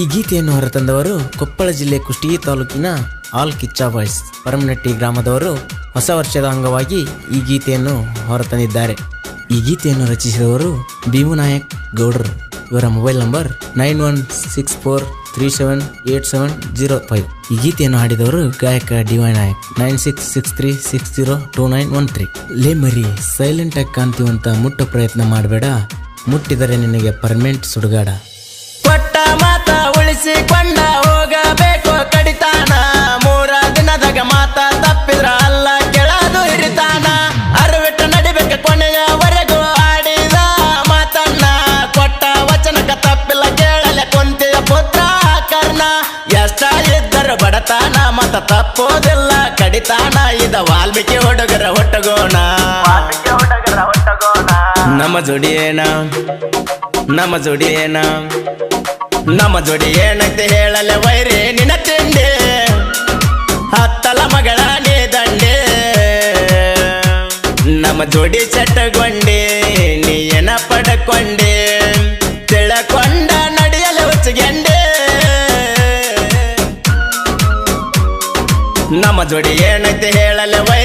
ಈ ಗೀತೆಯನ್ನು ಹೊರತಂದವರು ಕೊಪ್ಪಳ ಜಿಲ್ಲೆ ಕುಷ್ಟಿ ತಾಲೂಕಿನ ಆಲ್ ಕಿಚ್ಚಾ ಬಾಯ್ಸ್ ಪರಮನಟ್ಟಿ ಗ್ರಾಮದವರು ಹೊಸ ವರ್ಷದ ಅಂಗವಾಗಿ ಈ ಗೀತೆಯನ್ನು ಹೊರತಂದಿದ್ದಾರೆ. ಈ ಗೀತೆಯನ್ನು ರಚಿಸಿದವರು ಭೀಮನಾಯಕ್ ಗೌಡ್ರು. ಇವರ mobile number nine one six four three seven eight seven zero five. ಈ ಗೀತೆಯನ್ನು ಹಾಡಿದವರು ಗಾಯಕ DY Nayak nine six six three six zero two nine one three. ಲೇ ಮರಿ ಸೈಲೆಂಟ್ ಆಗಿ ಕಾಣ್ತೀವಂತ ಮುಟ್ಟೋ ಪ್ರಯತ್ನ ಮಾಡಬೇಡ. ಮುಟ್ಟಿದರೆ ನಿನಗೆ ಪರ್ಮನೆಂಟ್ ಸುಡುಗಾಡ. ಮಾತ ಉಳಿಸಿಕೊಂಡ ಹೋಗಬೇಕು ಕಡಿತಾನ. ಮೂರ ದಿನದಾಗ ಮಾತ ತಪ್ಪಿದ್ರ ಅಲ್ಲ, ಕೆಳದು ಹಿರಿತಾನ ಅರವಿಟ್ಟ ನಡಿಬೇಕ ಕೊನೆಯವರೆಗೂ ಆಡಿದ ಮಾತನ್ನ. ಕೊಟ್ಟ ವಚನಕ ತಪ್ಪಿಲ್ಲ ಕೇಳಲೆ ಕುಂತಿಯ ಪುತ್ರ ಕರ್ಣ. ಎಷ್ಟ ಇದ್ದರು ಬಡತಾನ ಮತ ತಪ್ಪೋದಿಲ್ಲ. ಕಡಿತಾನ, ಇದ ವಾಲ್ಮೀಕಿ ಹುಡುಗರ ಹೊಟ್ಟಗೋಣ. ನಮ್ಮ ಜೋಡಿಯೇನ ನಮ್ಮ ಜೋಡಿಯೇನ ನಮ್ಮ ಜೋಡಿ ಏನಂತೆ ಹೇಳಲೆ ವೈರಿ ನಿನ್ನ ತಿಂಡಿ ಹತ್ತಲ ಮಗಳ ನೀ ದಂಡೆ. ನಮ್ಮ ಜೋಡಿ ಚಟ್ಟಗೊಂಡೆ ನೀ ಏನ ಪಡಕೊಂಡೆ. ತಿಳಕೊಂಡ ನಡೆಯಲು ಹುಚ್ಚಗೆಂಡೆ ನಮ್ಮ ಜೋಡಿ ಏನಂತೆ ಹೇಳಲೆ ವೈರಿ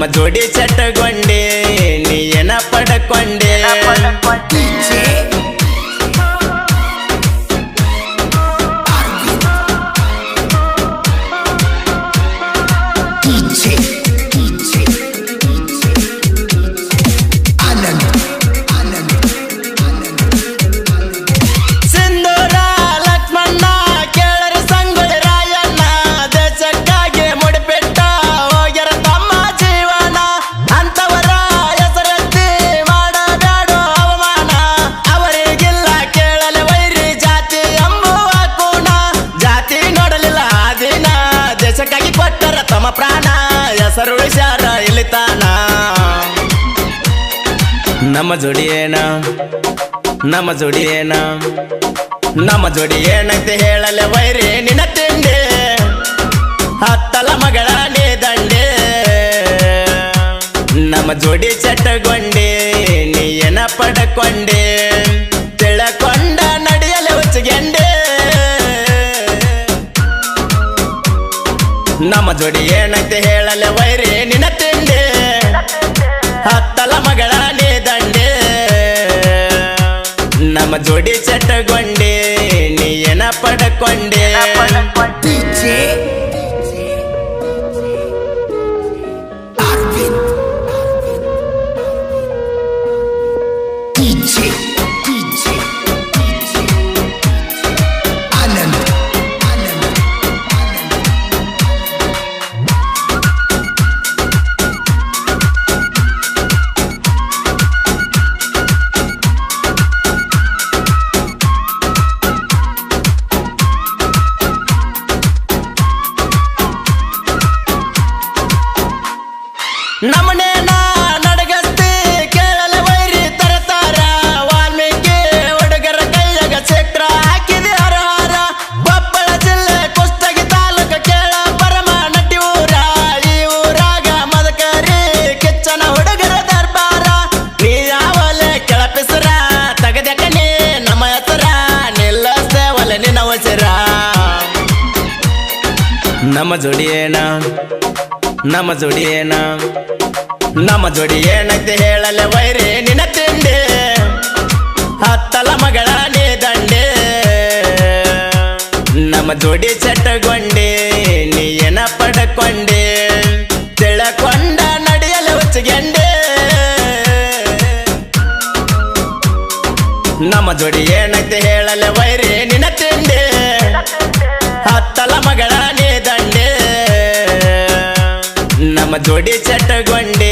ನಮ್ಮ ಜೋಡಿ ಚಟ್ಟಗೊಂಡೆ ನೀ ಏನ ಪಡಕೊಂಡೆ? ನಮ್ಮ ಜೋಡಿ ಏನ ನಮ್ಮ ಜೋಡಿ ಏನ ನಮ್ಮ ಜೋಡಿ ಏನಂತೆ ಹೇಳಲೆ ವೈರಿ ನಿನ್ನ ತಿಂಡಿ ಹತ್ತಲ ಮಗಳ ನೀ ದಂಡೆ? ನಮ್ಮ ಜೋಡಿ ಚಟ್ಟಗೊಂಡೆ ನೀ ಏನ ಪಡಕೊಂಡೆ? ತಿಳಕೊಂಡ ನಡೆಯಲೆ ಹುಚ್ಚಗೆಂಡೆ ನಮ್ಮ ಜೋಡಿ ಏನಂತೆ ಹೇಳಲೆ ವೈರಿ ನಿನ್ನ ನಮ್ಮ ಜೋಡಿ ಚಟ್ಟಗೊಂಡೆ ನೀ ಏನ ಪಡಕೊಂಡೆ ನಮ್ಮ ಜೋಡಿಯೇನ? ನಮ್ಮ ಜೋಡಿಯೇನ? ನಮ ನಮ್ಮ ಜೋಡಿ ಏನಂತೆ ಹೇಳಲೆ ವೈರಿ ನಿನ ತಿಂಡಿ ಹತ್ತಲ ಮಗಳ ನೀ ದಂಡೆ. ನಮ್ಮ ಜೋಡಿ ಚಟ್ಟಗೊಂಡೆ ನೀ ಏನ ಪಡ್ಕೊಂಡೆ? ತಿಳಕೊಂಡ ನಡೆಯಲು ಹುಚ್ಚಗೆಂಡೆ ನಮ್ಮ ಜೋಡಿ ಏನಂತೆ ಹೇಳಲೆ ವೈರಿ ನಮ್ಮ ಜೋಡಿ ಚಟ್ಟಗೊಂಡೆ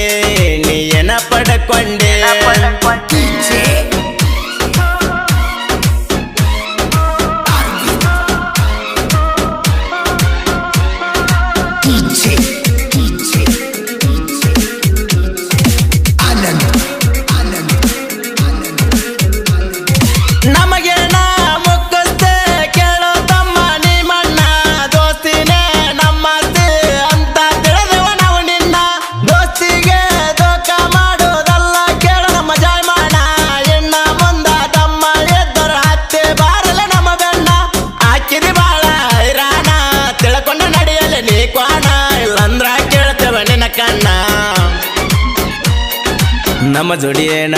ನಮ್ಮ ಜೋಡಿ ಏನ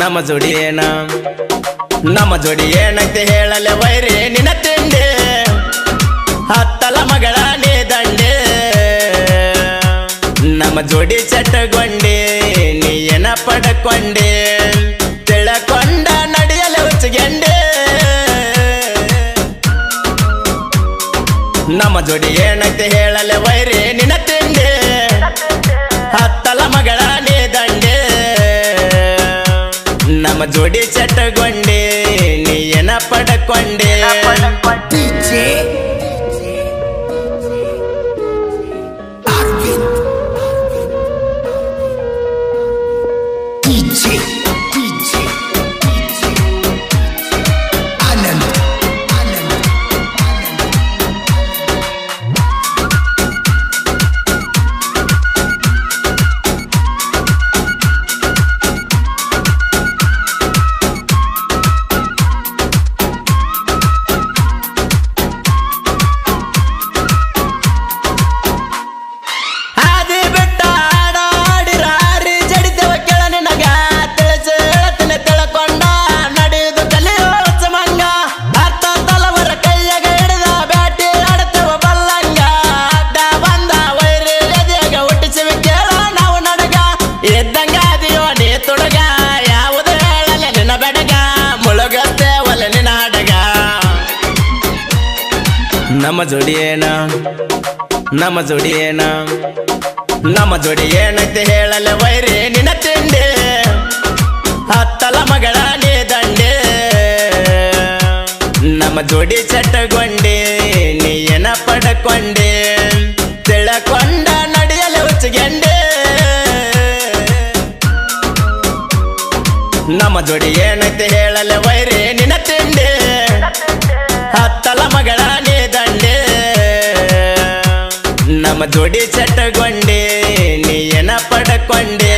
ನಮ್ಮ ಜೋಡಿ ಏನ ನಮ್ಮ ಜೋಡಿ ಏನಂತೆ ಹೇಳಲೆ ವೈರಿ ನಿನ್ನ ತಿಂಡಿ ಹತ್ತಲ ಮಗಳ ನೀ ದಂಡೆ. ನಮ್ಮ ಜೋಡಿ ಚಟಗೊಂಡೆ, ನೀ ಏನ ಪಡ್ಕೊಂಡೆ? ತಿಳಕೊಂಡ ನಡೆಯಲು ಉಚ್ಚಗೆಂಡೆ ನಮ್ಮ ಜೋಡಿ ಏನಂತೆ ಹೇಳಲೆ ವೈರಿ ನಮ್ಮ ಜೋಡಿ ಚಟಗೊಂಡೆ ನೀ ಏನ ಪಡಕೊಂಡೆ DJ ನಮ್ಮ ಜೋಡಿಯೇನ? ನಮ್ಮ ಜೋಡಿಯೇನ? ನಮ್ಮ ಜೋಡಿ ಏನಂತೆ ಹೇಳಲೆ ವೈರಿ, ನಿನ್ನ ತಿಂಡೆ. ಹತ್ತಲ ಮಗಳ ನೀ ದಂಡೆ. ನಮ್ಮ ಜೋಡಿ ಚಟಗೊಂಡೆ ನೀ ಏನ ಪಡಕೊಂಡೆ. ತಿಳಕೊಂಡ ನಡೆಯಲು ಉಚ್ಚಗೆಂಡೆ ನಮ್ಮ ಜೋಡಿ ಏನಂತೆ ಹೇಳಲೆ ವೈರಿ, ನಿನ್ನ ತಿಂಡೆ. ಹತ್ತಲ ಮಗಳ ನಮ್ಮ ಜೋಡಿ ಚಟಗೊಂಡೆ ನೀ ಏನ ಪಡಕೊಂಡೆ?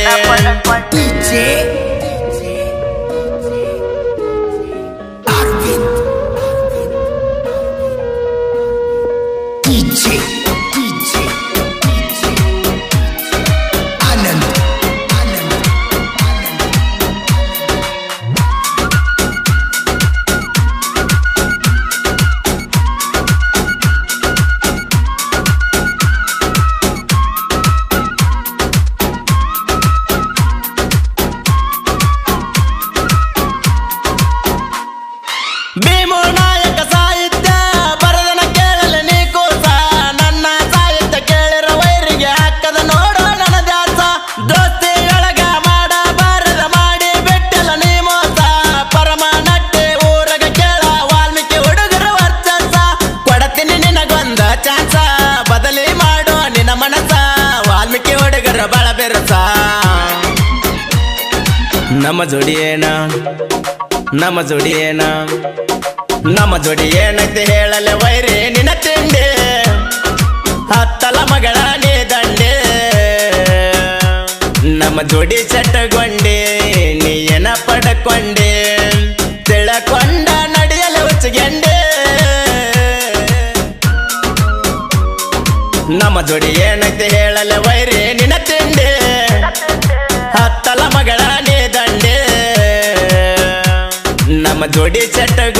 ನಮ್ಮ ಜೋಡಿ ಏನ ನಮ್ಮ ಜೋಡಿ ಏನ ನಮ್ಮ ಜೋಡಿ ಏನೈತೆ ಹೇಳಲೆ ವೈರಿ ನಿನ್ನ ತಿಂಡಿ ಹತ್ತಲ ಮಗಳ ನೀ ದಂಡೆ? ನಮ್ಮ ಜೋಡಿ ಚಟಗೊಂಡೆ ನೀ ಏನ ಪಡ್ಕೊಂಡೆ? ತಿಳಕೊಂಡ ನಡೆಯಲು ಹುಚ್ಚಗೆಂಡೆ ನಮ್ಮ ಜೋಡಿ ಏನೈತೆ ಹೇಳಲೆ ವೈರಿ ಜೋಡಿ ಪಡಕೊಂಡೆ